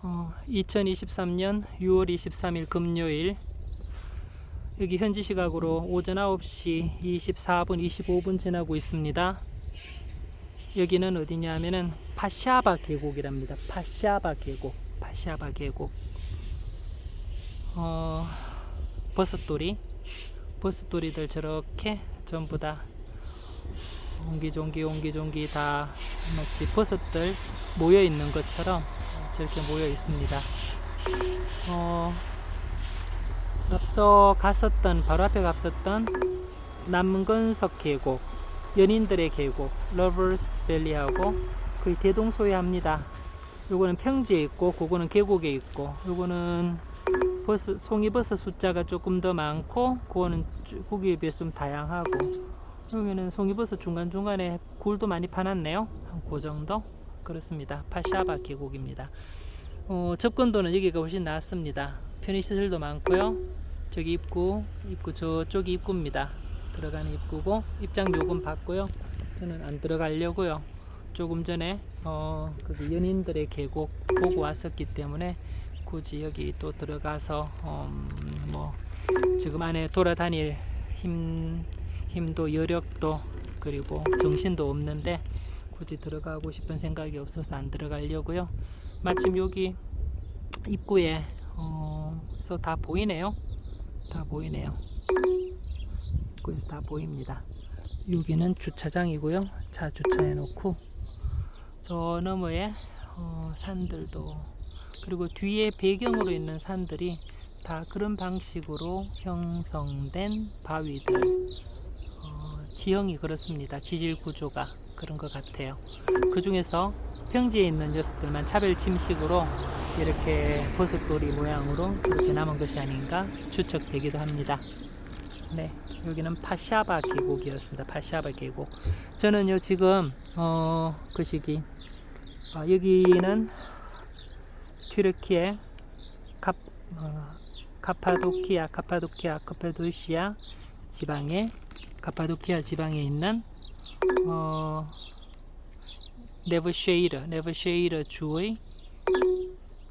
어, 2023년 6월 23일 금요일 여기 현지 시각으로 오전 9시 24분 25분 지나고 있습니다. 여기는 어디냐 하면은 파샤바 계곡이랍니다. 파샤바 계곡. 파샤바 계곡. 어, 버섯돌이 버섯돌이들 저렇게 전부 다 옹기종기 옹기종기 다 마치 버섯들 모여 있는 것처럼 저렇게 모여 있습니다. 어, 앞서 갔었던 바로 앞에 갔었던 남근석 계곡, 연인들의 계곡, 러버스 밸리하고 거의 대동소이합니다. 요거는 평지에 있고, 그거는 계곡에 있고, 요거는 버섯, 송이버섯 숫자가 조금 더 많고, 그거는 쭈- 거기에 비해서 좀 다양하고, 여기는 송이버섯 중간중간에 굴도 많이 파놨네요. 한 그 정도? 그렇습니다. 파샤바 계곡입니다. 어, 접근도는 여기가 훨씬 낫습니다. 편의시설도 많고요. 저기 입구, 입구 저쪽이 입구입니다. 들어가는 입구고 입장 요금 받고요. 저는 안 들어가려고요. 조금 전에 어, 그 연인들의 계곡 보고 왔었기 때문에 굳이 여기 또 들어가서 음, 뭐 지금 안에 돌아다닐 힘 힘도 여력도 그리고 정신도 없는데 굳이 들어가고 싶은 생각이 없어서 안 들어가려고요. 마침 여기 입구에 어서 다 보이네요. 다 보이네요. 입구에서 다 보입니다. 여기는 주차장이고요. 차 주차해 놓고 저 너머에 어, 산들도 그리고 뒤에 배경으로 있는 산들이 다 그런 방식으로 형성된 바위들 어, 지형이 그렇습니다. 지질 구조가 그런 것 같아요. 그 중에서 평지에 있는 녀석들만 차별 침식으로 이렇게 버섯돌이 모양으로 이렇게 남은 것이 아닌가 추측되기도 합니다. 네, 여기는 파샤바 계곡이었습니다. 파샤바 계곡. 저는요 지금 어, 그 시기 어, 여기는 튀르키예 갑, 어, 카파도키아, 카파도키아, 카파도시아 지방에 카파도키아 지방에 있는 어, 네브쉐이르, 네브쉐이르 주의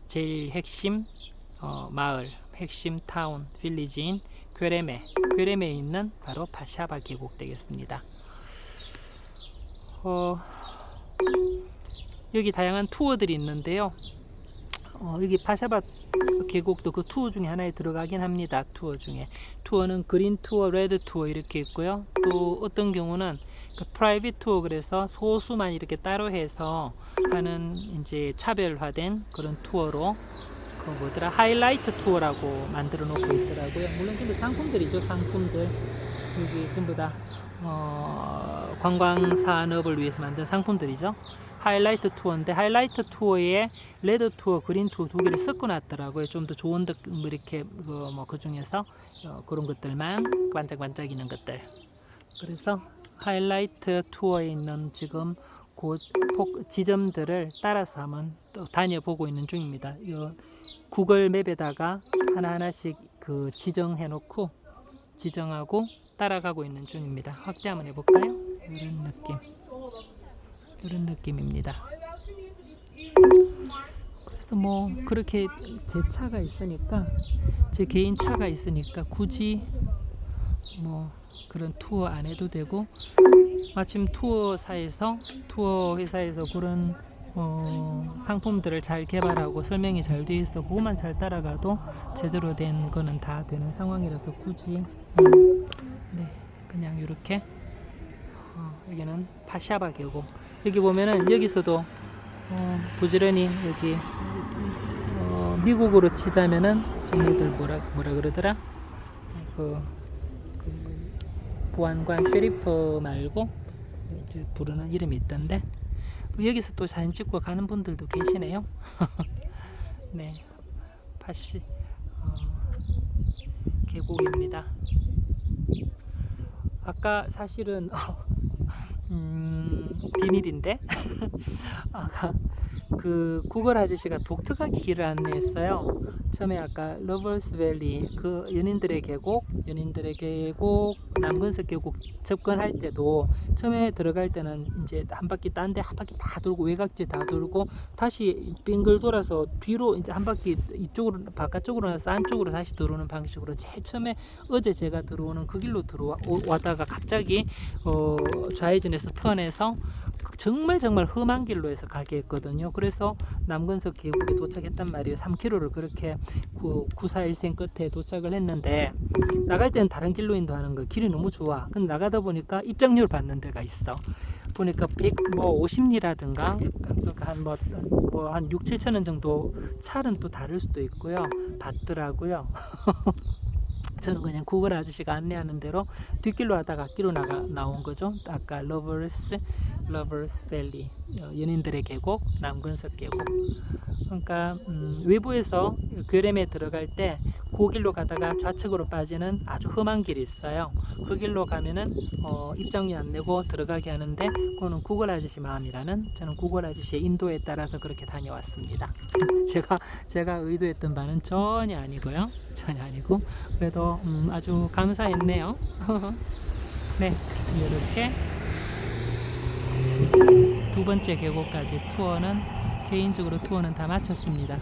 제일 핵심 어, 마을, 핵심 타운, 빌리지인 괴레메, 괴레메에 있는 바로 파샤바 계곡 되겠습니다. 어, 여기 다양한 투어들이 있는데요. 어, 여기 파샤바 계곡도 그 투어 중에 하나에 들어가긴 합니다. 투어 중에 투어는 그린 투어, 레드 투어 이렇게 있고요. 또 어떤 경우는 그 프라이빗 투어 그래서 소수만 이렇게 따로 해서 하는 이제 차별화된 그런 투어로 그 뭐더라 하이라이트 투어라고 만들어 놓고 있더라고요. 물론 전부 상품들이죠, 상품들 여기 전부 다 어, 관광 산업을 위해서 만든 상품들이죠. 하이라이트 투어인데 하이라이트 투어에 레드 투어, 그린 투어 두 개를 섞어 놨더라고요. 좀 더 좋은 듯, 뭐 이렇게 그뭐그 중에서 어, 그런 것들만 반짝반짝이는 것들. 그래서 하이라이트 투어에 있는 지금 곳 폭- 지점들을 따라서 한번 또 다녀보고 있는 중입니다. 이 구글 맵에다가 하나하나씩 그 지정해 놓고 지정하고 따라가고 있는 중입니다. 확대 한번 해볼까요? 이런 느낌. 이런 느낌입니다. 그래서 뭐 그렇게 제 차가 있으니까 제 개인 차가 있으니까 굳이 뭐 그런 투어 안 해도 되고 마침 투어사에서 투어 회사에서 그런 어, 상품들을 잘 개발하고 설명이 잘돼 있어 그것만 잘 따라가도 제대로 된 거는 다 되는 상황이라서 굳이 음, 네 그냥 이렇게 어, 여기는 파샤바 계곡 여기 보면은 여기서도 어, 부지런히 여기 어, 미국으로 치자면은 쟤네들 뭐라 뭐라 그러더라 그, 그 보안관 쉐리프 말고 이제 부르는 이름이 있던데 여기서 또 사진 찍고 가는 분들도 계시네요. 네, 파시 어, 계곡입니다. 아까 사실은 음, 비밀인데 그 구글 아저씨가 독특하게 길을 안내했어요. 처음에 아까 러버스 밸리 그 연인들의 계곡, 연인들의 계곡, 남근석 계곡 접근할 때도 처음에 들어갈 때는 이제 한 바퀴 딴 데 한 바퀴 다 돌고 외곽지 다 돌고 다시 빙글 돌아서 뒤로 이제 한 바퀴 이쪽으로 바깥쪽으로 나서 안쪽으로 다시 들어오는 방식으로 제일 처음에 어제 제가 들어오는 그 길로 들어왔다가 갑자기 어, 좌회전에서 턴해서 정말 정말 험한 길로 해서 가게 했거든요. 그래서 남근석 계곡에 도착했단 말이에요. 3km를 그렇게 9, 941생 끝에 도착을 했는데 나갈 때는 다른 길로 인도하는 거 길이 너무 좋아. 근데 나가다 보니까 입장료를 받는 데가 있어. 보니까 100뭐 50리라든가 그러니까 한뭐뭐한 6, 7천 원 정도 차는 또 다를 수도 있고요. 받더라고요. 저는 그냥 구글 아저씨가 안내하는 대로 뒷길로 하다가 앞길로 나가 나온 거죠. 아까 러버스 러버스 밸리 어, 연인들의 계곡 남근석 계곡. 그러니까 음, 외부에서 괴렘에 들어갈 때그 길로 가다가 좌측으로 빠지는 아주 험한 길이 있어요. 그 길로 가면은 어, 입장료 안 내고 들어가게 하는데 그거는 구글 아저씨 마음이라는 저는 구글 아저씨의 인도에 따라서 그렇게 다녀왔습니다. 제가 제가 의도했던 바는 전혀 아니고요. 전혀 아니고 그래도 음, 아주 감사했네요. 네 이렇게 두 번째 계곡까지 투어는 개인적으로 투어는 다 마쳤습니다.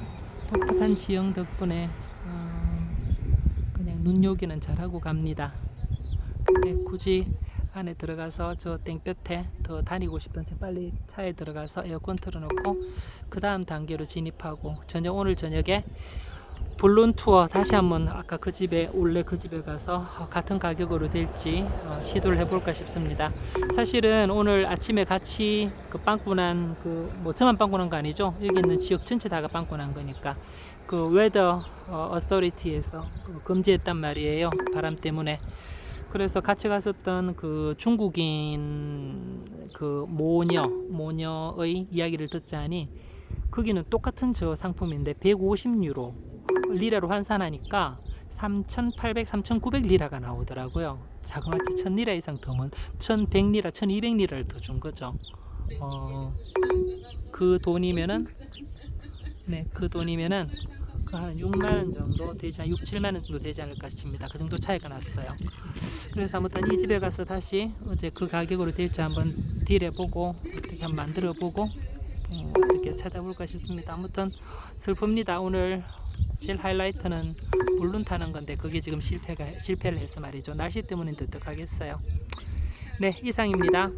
독특한 지형 덕분에 어, 그냥 눈요기는 잘하고 갑니다. 근데 굳이 안에 들어가서 저 땡볕에 더 다니고 싶은데 빨리 차에 들어가서 에어컨 틀어놓고 그 다음 단계로 진입하고 저녁 오늘 저녁에 본론 투어 다시 한번 아까 그 집에 원래 그 집에 가서 같은 가격으로 될지 어, 시도를 해볼까 싶습니다. 사실은 오늘 아침에 같이 그 빵꾸난 그 뭐 저만 빵꾸난 거 아니죠? 여기 있는 지역 전체 다가 빵꾸난 거니까 그 웨더 어, 어토리티에서 그 금지했단 말이에요. 바람 때문에. 그래서 같이 갔었던 그 중국인 그 모녀 모녀의 이야기를 듣자니 거기는 똑같은 저 상품인데 150유로 리라로 환산하니까 3,800, 3,900 리라가 나오더라고요. 자그마치 1,000리라 이상 더면 1,100리라, 1,200리라를 더 준 거죠. 어, 그 돈이면은 네, 그 돈이면은 그한 6만 원 정도 되지 않, 6, 7만 원 정도 되지 않을까 싶습니다. 그 정도 차이가 났어요. 그래서 아무튼 이 집에 가서 다시 어제 그 가격으로 될지 한번 딜해 보고 어떻게 한번 만들어 보고 어, 어떻게 찾아볼까 싶습니다. 아무튼 슬픕니다. 오늘 제일 하이라이트는 물론 타는 건데 그게 지금 실패가 실패를 해서 말이죠. 날씨 때문에 뜨뜻하겠어요. 네, 이상입니다.